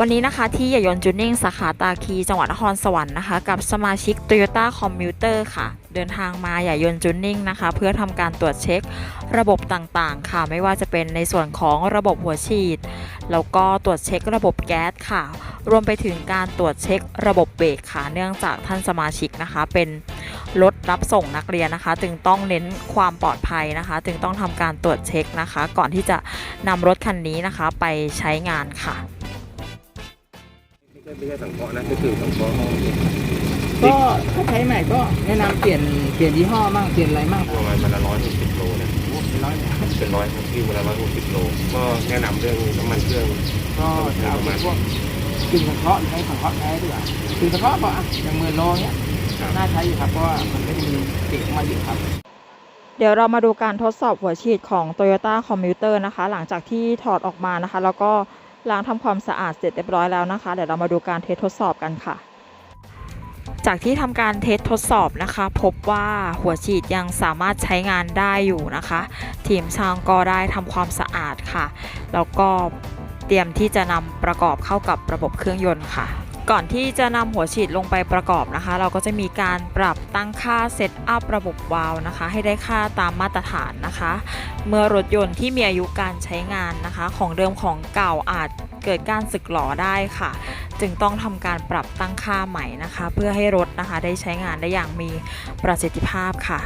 วันนี้นะคะที่หญ่ยนจูนิ่งสาขาตาคีจังหวัดนครสวรรค์นะคะ กับสมาชิก Toyota Commuter ค่ะ เดินทางมาหญ่ยนจูนิ่งนะคะ เพื่อทำการตรวจเช็คระบบต่างๆ ค่ะ ไม่ว่าจะเป็นในส่วนของระบบหัวฉีด แล้วก็ตรวจเช็คระบบแก๊สค่ะ รวมไปถึงการตรวจเช็คระบบเบรกค่ะ เนื่องจากท่านสมาชิกนะคะ เป็นรถรับส่งนักเรียนนะคะ จึงต้องเน้นความปลอดภัยนะคะ จึงต้องทำการตรวจเช็คนะคะ ก่อนที่จะนำรถคันนี้นะคะไปใช้งานค่ะ ไม่ใช่ไม่ใช่สังเคราะห์นะก็คือสังเคราะห์ก็ถ้าใช้ใหม่ก็แนะนำเปลี่ยนเปลี่ยนยี่ห้อมั่งเปลี่ยนอะไรมั่งประมาณวันละร้อยหกสิบโลนะเป็นร้อยเลยเป็นร้อยครับที่วันละร้อยหกสิบโล ก็แนะนำเรื่องน้ำมันเครื่องก็จะเอาเป็นพวกกึ่งสังเคราะห์หรือไม่สังเคราะห์แท้ดีกว่ากึ่งสังเคราะห์ก็อะอย่างหมื่นโลเนี้ยครับน่าใช้อยู่ครับเพราะว่ามันก็จะมีติดออกมาอยู่ครับ เดี๋ยวเรามาดูการทดสอบหัวฉีดของ Toyota Commuter นะคะ หลังจากที่ถอดออกมานะคะ แล้วก็ ล้างทำความสะอาดเสร็จเรียบร้อยแล้วนะคะ เดี๋ยวเรามาดูการเทสทดสอบกันค่ะ จากที่ทำการเทสทดสอบนะคะ พบว่าหัวฉีดยังสามารถใช้งานได้อยู่นะคะ ทีมช่างก็ได้ทำความสะอาดค่ะ แล้วก็เตรียมที่จะนำประกอบเข้ากับระบบเครื่องยนต์ค่ะ ก่อนที่จะนำหัวฉีดลงไปประกอบนะคะ เราก็จะมีการปรับตั้งค่าเซตอัพระบบวาล์วนะคะ ให้ได้ค่าตามมาตรฐานนะคะ เมื่อรถยนต์ที่มีอายุการใช้งานนะคะ ของเดิมของเก่าอาจเกิดการสึกหลอได้ค่ะ จึงต้องทำการปรับตั้งค่าใหม่นะคะ เพื่อให้รถนะคะได้ใช้งานได้อย่างมีประสิทธิภาพค่ะ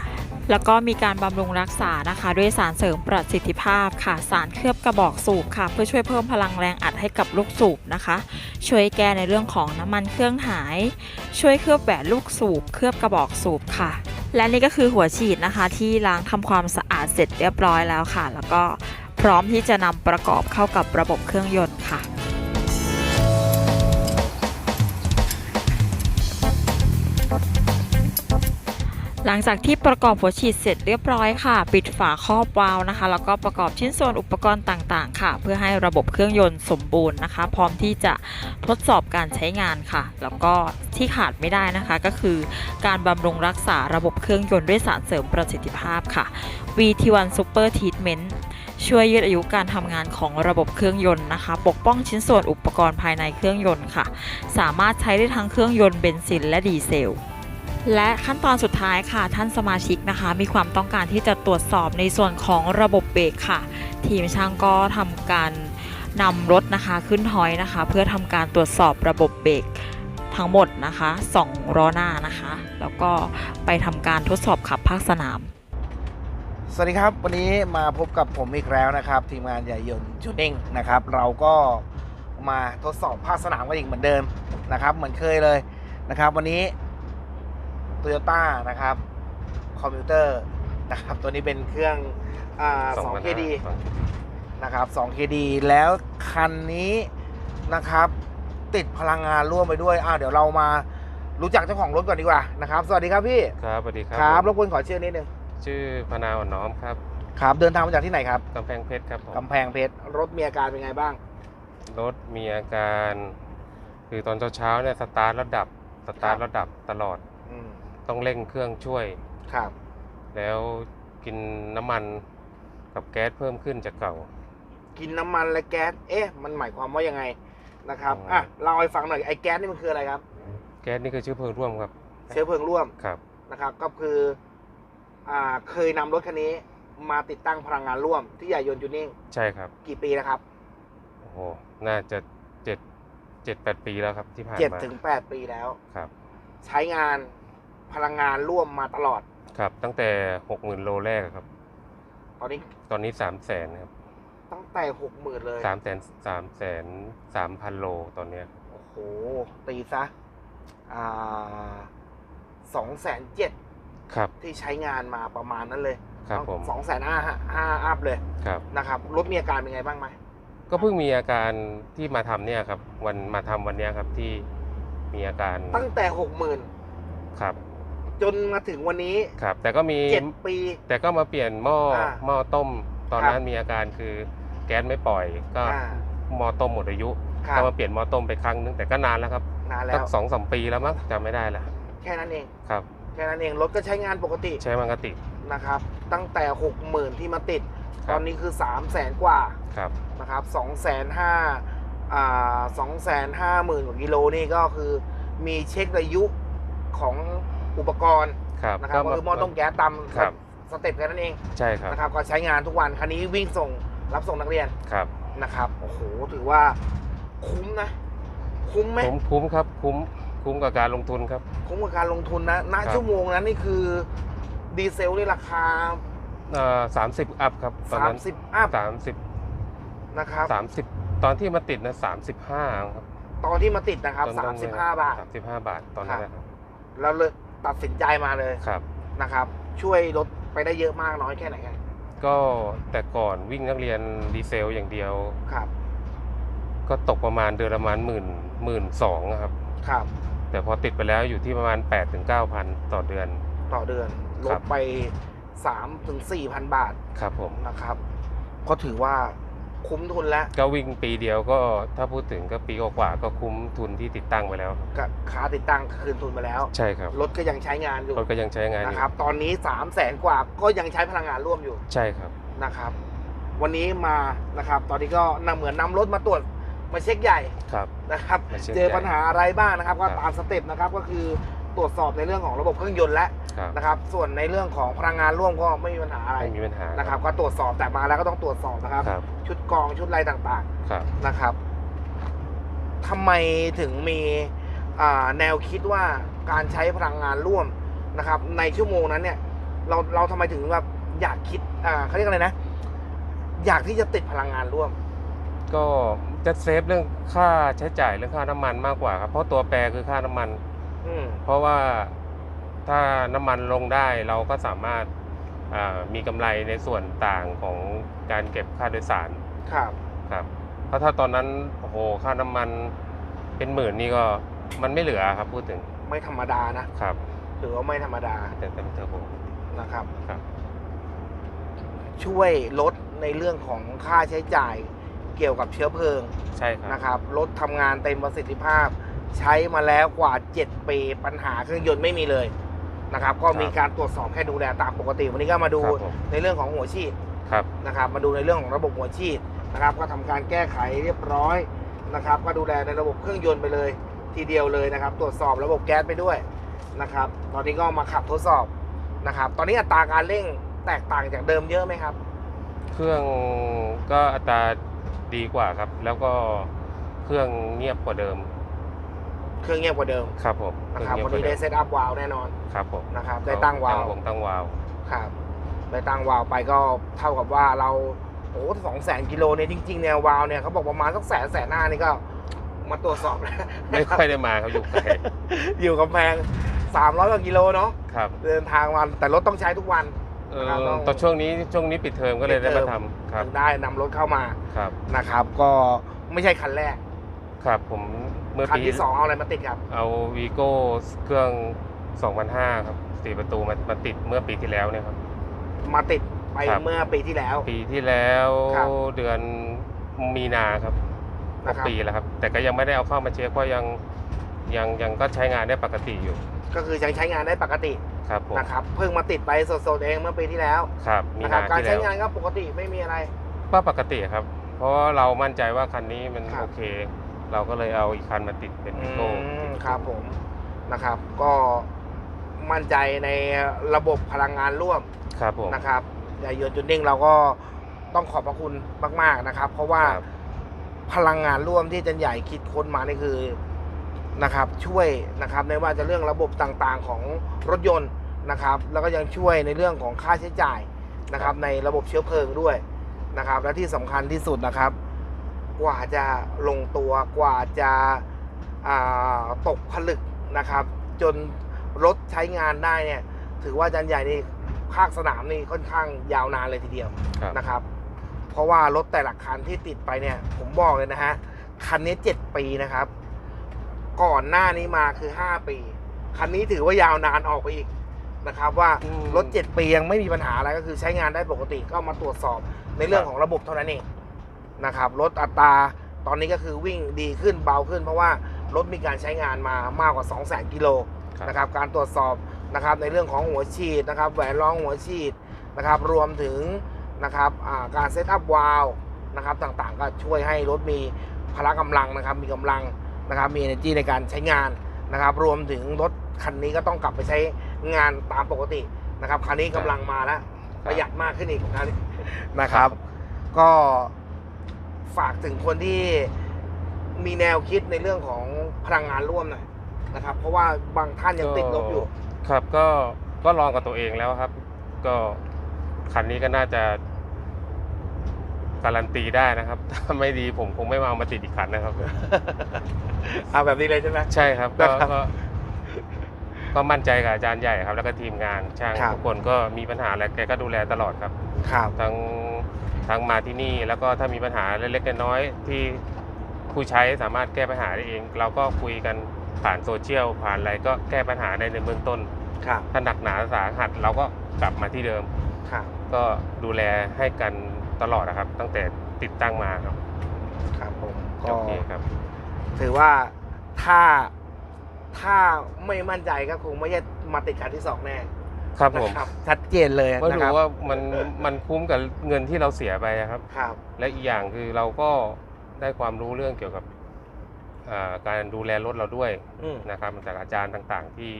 แล้วก็มีการบำรุงรักษานะคะ ด้วยสารเสริมประสิทธิภาพค่ะ สารเคลือบกระบอกสูบค่ะ เพื่อช่วยเพิ่มพลังแรงอัดให้กับลูกสูบนะคะ ช่วยแก้ในเรื่องของน้ำมันเครื่องหาย ช่วยเคลือบแหวนลูกสูบ เคลือบกระบอกสูบค่ะ และนี่ก็คือหัวฉีดนะคะ ที่ล้างทำความสะอาดเสร็จเรียบร้อยแล้วค่ะ แล้วก็พร้อมที่จะนำประกอบเข้ากับระบบเครื่องยนต์ค่ะ หลังจากที่ประกอบหัวฉีดเสร็จเรียบร้อยค่ะ ปิดฝาครอบวาล์วนะคะ แล้วก็ประกอบชิ้นส่วนอุปกรณ์ต่างๆ ค่ะ เพื่อให้ระบบเครื่องยนต์สมบูรณ์นะคะ พร้อมที่จะทดสอบการใช้งานค่ะ แล้วก็ที่ขาดไม่ได้นะคะก็คือ การบำรุงรักษาระบบเครื่องยนต์ด้วยสารเสริมประสิทธิภาพค่ะ VT1 Super Treatment ช่วยยืดอายุการทำงานของระบบเครื่องยนต์นะคะ ปกป้องชิ้นส่วนอุปกรณ์ภายในเครื่องยนต์ค่ะ สามารถใช้ได้ทั้งเครื่องยนต์เบนซินและดีเซล และขั้นตอนสุดท้ายค่ะ ท่านสมาชิกนะคะ มีความต้องการที่จะตรวจสอบในส่วนของระบบเบรกค่ะ ทีมช่างก็ทำการนำรถนะคะขึ้นหอยนะคะ เพื่อทำการตรวจสอบระบบเบรกทั้งหมดนะคะ2ล้อหน้านะคะ แล้วก็ไปทำการทดสอบขับภาคสนาม สวัสดีครับ วันนี้มาพบกับผมอีกแล้วนะครับ ทีมงานใหญ่ยนต์จูนิ่งนะครับ เราก็มาทดสอบภาคสนามกันอีกเหมือนเดิมนะครับ เหมือนเคยเลยนะครับ วันนี้ o y ยต้านะครับคอมพิวเตอร์นะครับตัวนี้เป็นเครื่องอ่า2,500 2KD นะครับ 2KD แล้วคันนี้นะครับติดพลังงานร่วมไปด้วยอ้าวเดี๋ยวเรามารู้จักเจ้าของรถก่อนดีกว่านะครับ สวัสดีครับพี่ ครับสวัสดีครับครับผมรบกวนขอชื่อนิดนึงชื่อพนาอ่อนน้อมครับครับเดินทางมาจากที่ไหนครับกำแพงเพชรครับผมกำแพงเพชรรถมีอาการเป็นไงบ้าง รถมีอาการ คือตอนเช้าๆเนี่ยสตาร์ทแล้วดับสตาร์ทแล้วดับตลอดอืม ต้องเร่งเครื่องช่วย ครับ แล้วกินน้ำมันกับแก๊สเพิ่มขึ้นจากเก่า กินน้ำมันและแก๊ส เอ๊ะ มันหมายความว่ายังไงนะครับอืมอะเล่าให้ฟังหน่อย ไอ้แก๊สนี่มันคืออะไรครับ แก๊สนี่คือเชื้อเพลิงร่วมครับ เชื้อเพลิงร่วมครับ นะครับ ก็คือ อ่า เคยนำรถคันนี้มาติดตั้งพลังงานร่วมที่ใหญ่ยนต์จูนิ่งใช่ครับ กี่ปีแล้วครับโอ้โห น่าจะเจ็ดเจ็ดแปดปีแล้วครับที่ผ่านเจ็ดมาถึงแปดปีแล้ว ครับ ใช้งาน พลังงานร่วมมาตลอด ครับ ตั้งแต่หกหมื่นโลแรกครับ ตอนนี้ตอนนี้สามแสนครับตั้งแต่หกหมื่นเลยสามแสนสามแสนสามพันโลตอนเนี้ยโอ้โหตีซะอ่าสองแสนเจ็ดครับ ที่ใช้งานมาประมาณนั้นเลยครับผมสองแสนห้าห้าอัพเลยครับนะครับรถมีอาการเป็นไงบ้างไหมก็เพิ่งมีอาการที่มาทำเนี่ยครับ วันมาทำวันเนี้ยครับที่มีอาการตั้งแต่หกหมื่นครับ จนมาถึงวันนี้ครับ แต่ก็มีเจ็ดปี แต่ก็มาเปลี่ยนหม้ออ่าหม้อต้ม ตอนครับนั้นมีอาการคือแก๊สไม่ปล่อย ก็อ่า หม้อต้มหมดอายุครัก็บมาเปลี่ยนหม้อต้มไปครั้งนึงแต่ก็นานแล้วครับนานแล้สักวสองสามปีแล้วมั้งจำไม่ได้แล้วแค่นั้นเอง ครับ แค่นั้นเอง รถก็ใช้งานปกติใช้มังกติ นะครับ ตั้งแต่หกหมื่นที่มาติด คตรับ อนนี้คือสามแสนกว่าครับ นะครับสองแสนห้าอ่าสองแสนห้าหมื่นกว่ากิโลนี่ก็คือมีเช็คอายุของ อุปกรณ์ครับนะครับก็คือหม้อต้มแก๊สตามครับสเต็ปแค่นั้นเองใช่ครับนะครับก็ใช้งานทุกวันคันนี้วิ่งส่งรับส่งนักเรียนครับนะครับโอ้โหถือว่าคุ้มนะ คุ้มไหมผมคุ้มครับคุ้มคุ้มกับการลงทุนครับ คุ้มกับการลงทุนนะณครับชั่วโมงนั้นนี่คือดีเซลนี่ราคาสามสิบอัพครับตอนนั้น30อัพสามสิบนะครับสามสิบตอนที่มาติดนะสามสิบห้าครับตอนที่มาติดนะครับตอนนั้นเลย35บาทสามสิบห้าบาทตอนนั้นนะครับเราเลย ตัดสินใจมาเลยครับนะครับ ช่วยลดไปได้เยอะมากน้อยแค่ไหนกันก็แต่ก่อนวิ่งนักเรียนดีเซลอย่างเดียวครับ ก็ตกประมาณเดือนละประมาณหมื่นหมื่นสองครับ ครับ แต่พอติดไปแล้วอยู่ที่ประมาณ8ปดถึงเก้าพันต่อเดือน ต่อเดือนลครัดบ ไป3ถึง4,000บาทครับผม นะครับ ก็ถือว่า คุ้มทุนแล้วก็วิ่งปีเดียวก็ถ้าพูดถึงก็ปีกว่าๆก็คุ้มทุนที่ติดตั้งไปแล้วกับค่าติดตั้งคืนทุนไปแล้ว ใช่ครับรถก็ยังใช้งานอยู่รถก็ยังใช้งานอยู่นะครับ ตอนนี้3 0 0แสนกว่าก็ยังใช้พลังงานร่วมอยู่ใช่ครับ นะครับ วันนี้มานะครับ ตอนนี้ก็นำเหมือนนำรถมาตรวจมาเช็คใหญ่ครับ นะครับ มาเช็คเจอใหญ่ปัญหาอะไรบ้างนะครับ ก็ครับ ตามสเต็ปนะครับก็คือ ตรวจสอบในเรื่องของระบบเครื่องยนต์และครับนะครับ ส่วนในเรื่องของพลังงานร่วมก็ไม่มีปัญหาอะไรไม่มีปัญหานะครับก็ตรวจสอบแต่มาแล้วก็ต้องตรวจสอบนะครับ ครับชุดกรองชุดอะไรต่างครับ ๆนะครับทำไมถึงมีอ่าแนวคิดว่าการใช้พลังงานร่วมนะครับ ในชั่วโมงนั้นเนี่ย เราเราทำไมถึงแบบอยากคิดอ่าเขาเรียกอะไรนะ อยากที่จะติดพลังงานร่วม ก็จะเซฟเรื่องค่าใช้จ่ายเรื่องค่าน้ำมันมากกว่าครับเพราะตัวแปรคือค่าน้ำมันอืม เพราะว่าถ้าน้ำมันลงได้เราก็สามารถอ่ามีกำไรในส่วนต่างของการเก็บค่าโดยสาร ครับครับ เพราะถ้าตอนนั้นโอ้โหค่าน้ำมันเป็นหมื่นนี่ก็มันไม่เหลือครับพูดถึงไม่ธรรมดานะครับถือว่าไม่ธรรมดาแต่แต่เทอร์โบนะครับครับ ช่วยลดในเรื่องของค่าใช้จ่ายเกี่ยวกับเชื้อเพลิงใช่ครับนะครับรถทำงานเต็มประสิทธิภาพ ใช้มาแล้วกว่า 7 ปีปัญหาเครื่องยนต์ไม่มีเลยนะครับ ก็มีการตรวจสอบแค่ดูแลตามปกติ วันนี้ก็มาดูครับผม ในเรื่องของหัวฉีดครับ นะครับ มาดูในเรื่องของระบบหัวฉีดนะครับ ก็ทำการแก้ไขเรียบร้อยนะครับ ก็ดูแลในระบบเครื่องยนต์ไปเลย ทีเดียวเลยนะครับ ตรวจสอบระบบแก๊สไปด้วยนะครับ ตอนนี้ก็มาขับทดสอบนะครับ ตอนนี้อัตราการเร่งแตกต่างจากเดิมเยอะไหมครับ เครื่องก็อัตราดีกว่าครับ แล้วก็เครื่องเงียบกว่าเดิม เครื่องเงียบกว่าเดิมครับผมนะครับเงียวันกว่านี้ได้เซตอัพวาล์วแน่นอนครับผมนะครับได้ตั้งวาล์วตั้งวงตั้งวาล์วครับได้ตั้งวาล์วไปก็เท่ากับว่าเราโอ้สองแสนกิโลเนี่ยจริงๆเนี่ยวาล์วเนี่ยเขาบอกประมาณสักแสนแสนหน้านี่ก็มาตรวจสอบแล้วไม่ค่อยได้มาครับอยู่ไกลอยู่กับแพง300กว่ากิโลเนาะครับเดินทางมาแต่รถต้องใช้ทุกวันเออครับต้องตอนช่วงนี้ช่วงนี้ปิดเทอมก็เลยปิได้ดเทอมามทำครับถึงได้นำรถเข้ามาครับนะครับ ก็ไม่ใช่คันแรก ครับผมเมื่อคันปีที่สองเอาอะไรมาติดครับ เอาวีโก้เครื่อง 2005 ครับสี่ประตูมามาติดเมื่อปีที่แล้วเนี่ยครับ มาติดไปครับ เมื่อปีที่แล้ว ปีที่แล้วครับเดือนมีนาครับครบนะครับ ปีแล้วครับ แต่ก็ยังไม่ได้เอาเข้ามาเช็คเพราะยังยังยังก็ใช้งานได้ปกติอยู่ก็คือยังใช้งานได้ปกติครับผมนะครับ เพิ่งมาติดไปสดๆเองเมื่อปีที่แล้วครับมีนะครันาบการที่ใช้แล้ว งานก็ปกติไม่มีอะไร ก็ปกติครับ เพราะว่าเรามั่นใจว่าคันนี้มันครับ โอเค เราก็เลยเอาอีกคันมาติดเป็นอืวีโก้มครับผมนะครับ ก็มั่นใจในระบบพลังงานร่วมครับผมนะครับใหญ่ยนต์จุดนิ่งเราก็ต้องขอบพระคุณมาก ๆนะครับ เพราะว่าครับพลังงานร่วมที่จันใหญ่คิดค้นมานี่คือนะครับ ช่วยนะครับในว่าจะเรื่องระบบต่างๆของรถยนต์นะครับ แล้วก็ยังช่วยในเรื่องของค่าใช้จ่ายนะครับ ในระบบเชื้อเพลิงด้วยนะครับ และที่สำคัญที่สุดนะครับ กว่าจะลงตัวกว่าจะอ่าตกผลึกนะครับ จนรถใช้งานได้เนี่ยถือว่าจันใหญ่นี่ภาคสนามนี่ค่อนข้างยาวนานเลยทีเดียวครับนะครับ เพราะว่ารถแต่ละคันที่ติดไปเนี่ย ผมบอกเลยนะฮะคันนี้7ปีนะครับ ก่อนหน้านี้มาคือ5ปี คันนี้ถือว่ายาวนานออกไปอีกนะครับ ว่าอืมรถ7ปียังไม่มีปัญหาอะไรก็คือใช้งานได้ปกติก็มาตรวจสอบในเรื่องครับของระบบเท่านั้นเอง นะครับรถอัตราตอนนี้ก็คือวิ่งดีขึ้นเบาขึ้น เพราะว่ารถมีการใช้งานมามากกว่า 2 0 0 0 0 0กิโลครับนะครับการตรวจสอบนะครับในเรื่องของหัวฉีดนะครับแหวนรองหัวฉีดนะครับรวมถึงนะครับอ่าการเซตอัพวาล์วนะครับต่างๆ ก็ช่วยให้รถมีพพละกำลังนะครับมีกำลังนะครับมี energy ในการใช้งานนะครับรวมถึงรถคันนี้ก็ต้องกลับไปใช้งานตามปกตินะครับคันนี้กำลังมาแล้วประหยัดมากขึ้นอีกนะนะครับ ก็ ฝากถึงคนที่มีแนวคิดในเรื่องของพลังงานร่วมหน่อยนะครับ เพราะว่าบางท่านยังติดลบอยู่ ครับก็ก็ลองกับตัวเองแล้วครับ ก็คันนี้ก็น่าจะการันตีได้นะครับ ถ้าไม่ดีผมคงไม่มาเอามาติดอีกคันนะครับ เอาแบบนี้เลยใช่ไหมใช่ครับก็นะครับ ก็ก็มั่นใจกับอาจารย์ใหญ่ครับ แล้วก็ทีมงานช่างครับ ทุกคนก็มีปัญหาอะไรแกก็ดูแลตลอดครับ ครับ ทั้ง ทั้งมาที่นี่ แล้วก็ถ้ามีปัญหาเล็กๆน้อยๆที่ผู้ใช้สามารถแก้ปัญหาได้เอง เราก็คุยกันผ่านโซเชียลผ่านอะไรก็แก้ปัญหาได้ในเบื้องต้น ครับถ้าหนักหนาสาหัสเราก็กลับมาที่เดิม ครับก็ดูแลให้กันตลอดนะครับ ตั้งแต่ติดตั้งมาครับครับผมก็โอเคครับ ถือว่าถ้าถ้าไม่มั่นใจก็คงไม่ใช่มาติดคันที่สองแน่ ครับผม นะครับชัดเจนเลยก็นะครู้รับว่ามันมันคุ้มกับเงินที่เราเสียไปอะครับ ครับ และอีกอย่างคือเราก็ได้ความรู้เรื่องเกี่ยวกับอ่าการดูแลรถเราด้วยอืมนะครับจากอาจารย์ต่างๆ ที่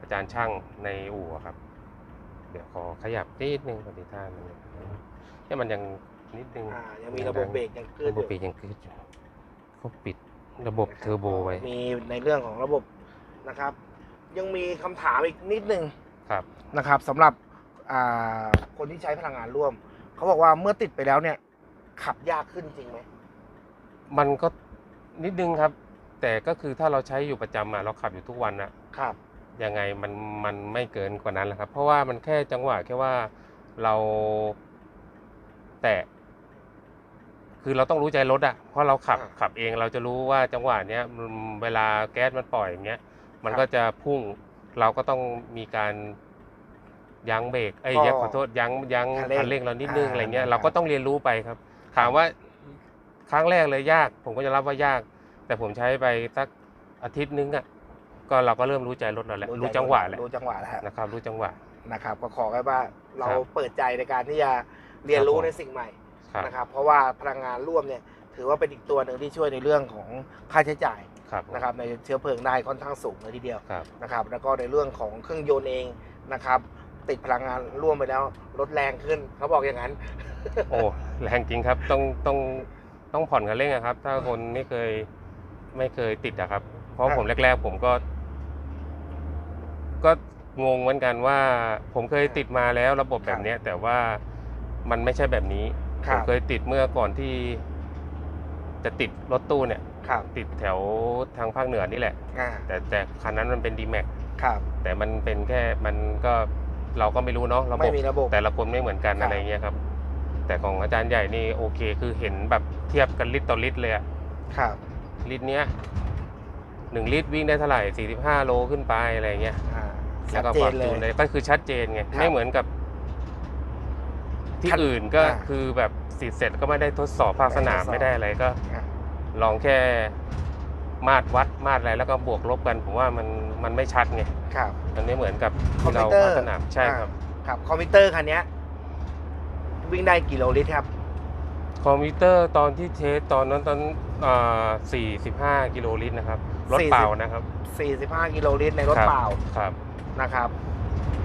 อาจารย์ช่างในอู่อะครับ เดี๋ยวขอขยับนิดนึงปฏิท่านงเนี่ยมันยังนิดนึง อ่ายังมีระบบเบรกยังขึ้นระอบบยู่ เบรกยังขึ้นอยู่เขาปิดระบบเทอร์โบไว้ มีในเรื่องของระบบนะครับ ยังมีคำถามอีกนิดนึง ครับนะครับสำหรับอ่าคนที่ใช้พลังงานร่วม เขาบอกว่าเมื่อติดไปแล้วเนี่ย ขับยากขึ้นจริงไหมมันก็นิดนึงครับ แต่ก็คือถ้าเราใช้อยู่ประจำอะเราขับอยู่ทุกวันอะครับ ยังไงมันมันไม่เกินกว่านั้นแหละครับ เพราะว่ามันแค่จังหวะแค่ว่าเราแตะคือเราต้องรู้ใจรถอะเพราะเราขับอ่าขับเองเราจะรู้ว่าจังหวะเนี้ยมันเวลาแก๊สมันปล่อยอย่างเงี้ย มันครับ ก็จะพุ่ง เราก็ต้องมีการยั้งเบรกเอ้ยก็ยั้งขอโทษยั้งยั้งคันเร่งคันเร่งเรานิดนึงอ่าอะไรเงี้ยครับเราก็ต้องเรียนรู้ไปครับ ถามว่าครั้งแรกเลยยาก ผมก็จะรับว่ายาก แต่ผมใช้ไปสักอาทิตย์นึงอะก็เราก็เริ่มรู้ใจรถเราแล้วรู้จังหวะแล้วรู้จังหวะแล้วฮะนะครับ รู้จังหวะ นะครับ ก็ขอแค่ว่าเราครับเปิดใจในการที่จะเรียนรู้ครับผม ในสิ่งใหม่ครับ นะครับ เพราะว่าพลังงานร่วมเนี่ยถือว่าเป็นอีกตัวหนึ่งที่ช่วยในเรื่องของค่าใช้จ่าย ครับผมนะครับในเชื้อเพลิงได้ค่อนข้างสูงเลยทีเดียวครับนะครับแล้วก็ในเรื่องของเครื่องยนต์เองนะครับติดพลังงานร่วมไปแล้วรถแรงขึ้นเขาบอกอย่างนั้น โอ้แรงจริงครับต้องต้องต้องผ่อนกันเร่งอะครับ ถ้าคนไม่เคยไม่เคยติดอะครับ เพราะครับผมแรก ๆ ผมก็ ก็งงเหมือนกันว่า ผมเคยติดมาแล้วระบบแบบเนี้ยแต่ว่ามันไม่ใช่แบบนี้คผรัมบเคยติดเมื่อก่อนที่จะติดรถตู้เนี่ย ครับติดแถวทางภาคเหนือนี่แหละ อ่าแต่แต่คันนั้นมันเป็น d m a x ครับ แต่มันเป็นแค่มันก็เราก็ไม่รู้เนาะระบไม่บมีระบบ แต่ละคนไม่เหมือนกันครับ อะไรเงี้ยครับ แต่ของอาจารย์ใหญ่นี่โอเคคือเห็นแบบเทียบกันลิตรต่อลิตรเลยอะครับลิตรเนี้ยหนึ่งลิตรวิ่งได้เท่าไหร่สี่สิบห้าโลขึ้นไปอะไรเงี้ยอ่าแล้ชัวดก็เจปรันบเลจูยนเลยก็คือชัดเจนไงครับไม่เหมือนกับ ที่คันอื่นก็อ่าคือแบบสิเสร็จก็ไม่ได้ทดสอบภาคสนามไม่ไม่ได้ได้ทดสอบอะไรก็ อ่า ลองแค่มาตรวัดมาตรอะไรแล้วก็บวกลบกัน ผมว่ามันมันไม่ชัดไงครับมันไม่เหมือนกับที่เราคอมพิวเตอร์ภาคสนามใช่ครับ ครับ คอมพิวเตอร์คันเนี้ยวิ่งได้กี่โลลิตรครับ คอมพิวเตอร์ตอนที่เทสตอนนั้นตอนอ่า45กิโลลิตรนะครับรถ40เปล่านะครับ45กิโลลิตรในรถครับเปล่าครับนะครับ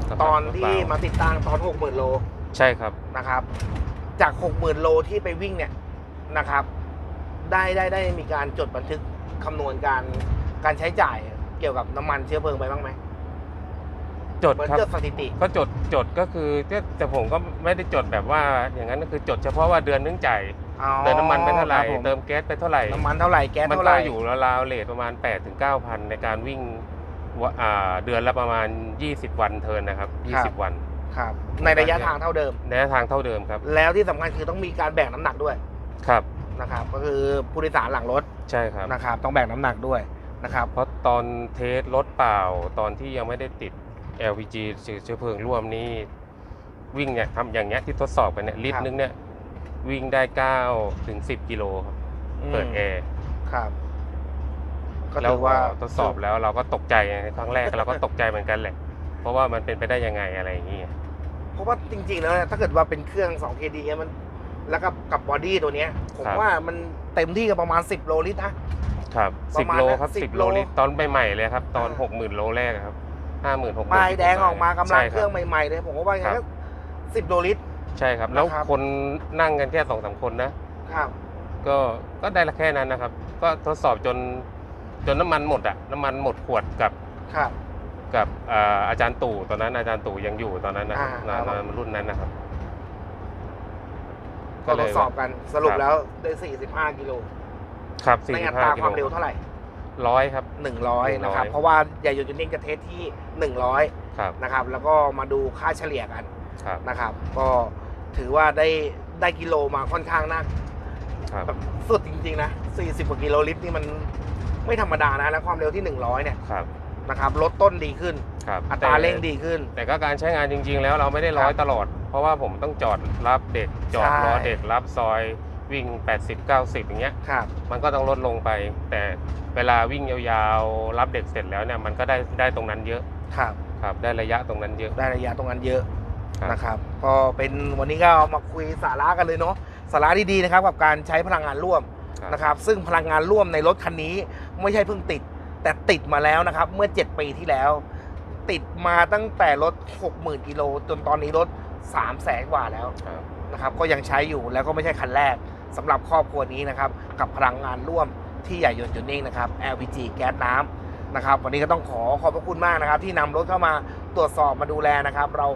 กระบะตอนรถที่เปล่มาติดตั้งตอน60,000โล ใช่ครับนะครับ จาก60,000โลที่ไปวิ่งเนี่ยนะครับ ได้ได้ได้มีการจดบันทึกคำนวณการการใช้จ่ายเกี่ยวกับน้ำมันเชื้อเพลิงไปบ้างไหมจดเหมือนครับ จดสถิติ ก็จดจดก็คือแต่แต่ผมก็ไม่ได้จดแบบว่าอย่างนั้นก็คือจดเฉพาะว่าเดือนนึงจ่ายอ๋อเติมน้ำมันไปเท่าไหร่คบผมเติมแก๊สไปเท่าไหร่ น้ำมันเท่าไหร่แก๊สมันเท่าไหก็ร่อยู่ราวๆเลทประมาณ8ถึง9,000 ในการวิ่งวะอ่าเดือนละประมาณ 20 วันเทิร์นนะครับ 20 วันครับ ในระยะทางเท่าเดิม ในระยะทางเท่าเดิมครับ แล้วที่สำคัญคือต้องมีการแบ่งน้ำหนักด้วย ครับ นะครับก็คือผู้โดยสารหลังรถใช่ครับนะครับต้องแบ่งน้ำหนักด้วยนะครับเพราะตอนเทสรถเปล่าตอนที่ยังไม่ได้ติด LPG เชื้อเพลิงร่วมนี่วิ่งเนี่ยทำอย่างเงี้ยที่ทดสอบกันเนี่ยลิตรนึงเนี่ยวิ่งได้9ถึง10กิโลครับเปิดแอร์ครับก็แล้วถือว่าทดสอบแล้วเราก็ตกใจครั้งแรกเราก็ตกใจเหมือนกันแหละ เพราะว่ามันเป็นไปได้ยังไงอะไรอย่างเงี้ยเพราะว่าจริงๆแล้วเนี่ยถ้าเกิดว่าเป็นเครื่อง 2KD เนี่ยมัน แล้วก็กับบอดี้ตัวเนี้ย ผมครับ ว่ามันเต็มที่กับประมาณ 10 โลลิตรนะ ครับประสิบมาณโลนั้นครับ10สิบโลโลลิตรตอนใหม่ๆเลยครับ ตอนอ่า หกหมื่นโลแรกอะครับห้าหมื่นหกหมื่นป้ายแดงออกมากำลังเครื่องใช่ใหม่ๆเลย ผมก็ว่าอย่างครันั้นบสิบโลลิตร ใช่ครับ แล้วนะครับ คนนั่งกันแค่สองสามคนนะ ครับ ก็ก็ได้ละแค่นั้นนะครับ ก็ทดสอบจนจนน้ำมันหมดอะน้ำมันหมดขวดกับครับ กับอ่าอาจารย์ตู่ตอนนั้นอาจารย์ตู่ยังอยู่ตอนนั้นนะครับอ่าครับในรุ่นนั้นนะครับ ก็ทดสอบกันสรุปครับแล้วได้ 45 กิโลครับในสี่อัสิบตราห้ากิความโลเร็วเท่าไหร่ร้อยครับ100นะครับ100เพราะว่าใหญ่ยนต์จูนิ่งจะเทสที่100ครับนะครับ แล้วก็มาดูค่าเฉลี่ยกันครับนะครับ ก็ถือว่าได้ได้กิโลมาค่อนข้างนักครับแบบสุดจริง ๆ นะ 40 กว่ากิโลลิตรนี่มันไม่ธรรมดานะ แล้วความเร็วที่ 100 เนี่ยครับ นะครับลดต้นดีขึ้น ครับอัตราเร่งดีขึ้น แต่ก็การใช้งานจริง ๆ แล้วเราไม่ได้ร้อยครับตลอด เพราะว่าผมต้องจอดรับเด็กจอดใช่รอเด็กรับซอยวิ่ง 80 90 อย่างเงี้ย ครับมันก็ต้องลดลงไป แต่เวลาวิ่งยาวๆ รับเด็กเสร็จแล้วเนี่ยมันก็ได้ได้ตรงนั้นเยอะ ครับ ครับ ได้ระยะตรงนั้นเยอะ ได้ระยะตรงนั้นเยอะครับ นะครับก็เป็นวันนี้ก็เอามาคุยสาระกันเลยเนาะสาระดีๆนะครับกับการใช้พลังงานร่วมครับนะครับ ซึ่งพลังงานร่วมในรถคันนี้ไม่ใช่เพิ่งติด แต่ติดมาแล้วนะครับเมื่อ 7 ปีที่แล้ว ติดมาตั้งแต่รถ 60,000กิโลจนตอนนี้รถ3 0 0แสนกว่าแล้วครับนะครับก็ยังใช้อยู่แล้วก็ไม่ใช่คันแรกสำหรับครอบครัวนี้นะครับกับพลังงานร่วมที่ใหญ่ยนต์จุดนิ่งนะครับ LPG แก๊สน้ำนะครับวันนี้ก็ต้องขอขอบพระคุณมากนะครับ ที่นำรถเข้ามาตรวจสอบมาดูแลนะครับ เรา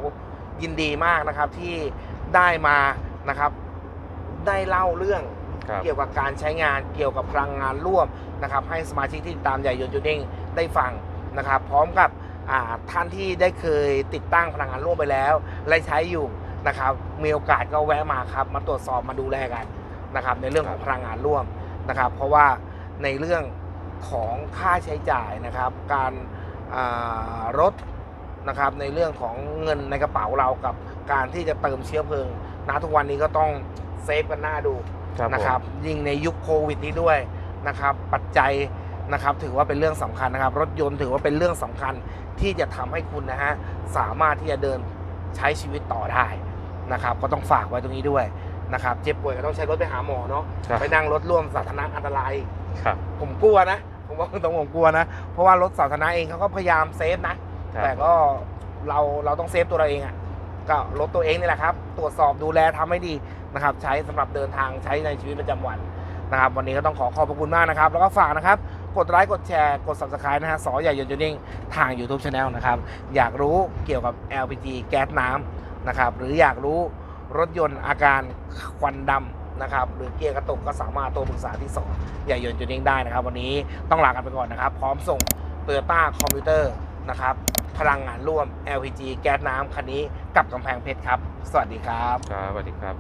ยินดีมากนะครับที่ได้มานะครับ ได้เล่าเรื่องครับ เกี่ยวกับการใช้งานเกี่ยวกับพลังงานร่วมนะครับ ให้สมาชิกที่ติดตามใหญ่ยนต์จูนิ่งได้ฟังนะครับ พร้อมกับอ่าท่านที่ได้เคยติดตั้งพลังงานร่วมไปแล้ว และใช้อยู่นะครับ มีโอกาสก็แวะมาครับ มาตรวจสอบมาดูแลกันนะครับ ในเรื่องของพลังงานร่วมนะครับ เพราะว่าในเรื่องของค่าใช้จ่ายนะครับ การอ่ารถนะครับในเรื่องของเงินในกระเป๋าเรากับการที่จะเติมเชื้อเพลิงนะทุกวันนี้ก็ต้องเซฟกันหน้าดู ครับผมนะครับยิ่งในยุคโควิดนี้ด้วยนะครับปัจจัยนะครับถือว่าเป็นเรื่องสำคัญนะครับ รถยนต์ถือว่าเป็นเรื่องสำคัญที่จะทำให้คุณนะฮะสามารถที่จะเดินใช้ชีวิตต่อได้นะครับ ก็ต้องฝากไว้ตรงนี้ด้วยนะครับ เจ็บป่วยก็ต้องใช้รถไปหาหมอเนาะครับไปนั่งรถร่วมสาธารณะอันตรายครับผมกลัวนะ ผมว่าตรงผมกลัวนะ เพราะว่ารถสาธารณะเองเขาก็พยายามเซฟนะครับแต่ก็เราเราต้องเซฟตัวเราเองอะ่ะก็รถตัวเองนี่แหละครับ ตรวจสอบดูแลทำให้ดี นะครับ ใช้สำหรับเดินทางใช้ในชีวิตประจำวันนะครับ วันนี้ก็ต้องขอขอบพระคุณมากนะครับ แล้วก็ฝากนะครับ กดไลค์กดแชร์กด subscribe นะฮะสอใหญ่ยนต์จูนิ่งทาง YouTube Channel นะครับ อยากรู้เกี่ยวกับ LPG แก๊สน้ำนะครับหรืออยากรู้รถยนต์อาการควันดำนะครับ หรือเกียร์กระตุกก็สามารถโทรปรึกษาที่สอนใหญ่ยนต์จูนิ่งได้นะครับ วันนี้ต้องลากันไปก่อนนะครับ พร้อมส่ง Toyota คอมพิวเตอร์ นะครับ พลังงานร่วม LPG แก๊สน้ำคันนี้กับกำแพงเพชรครับ สวัสดีครับ ครับสวัสดีครับ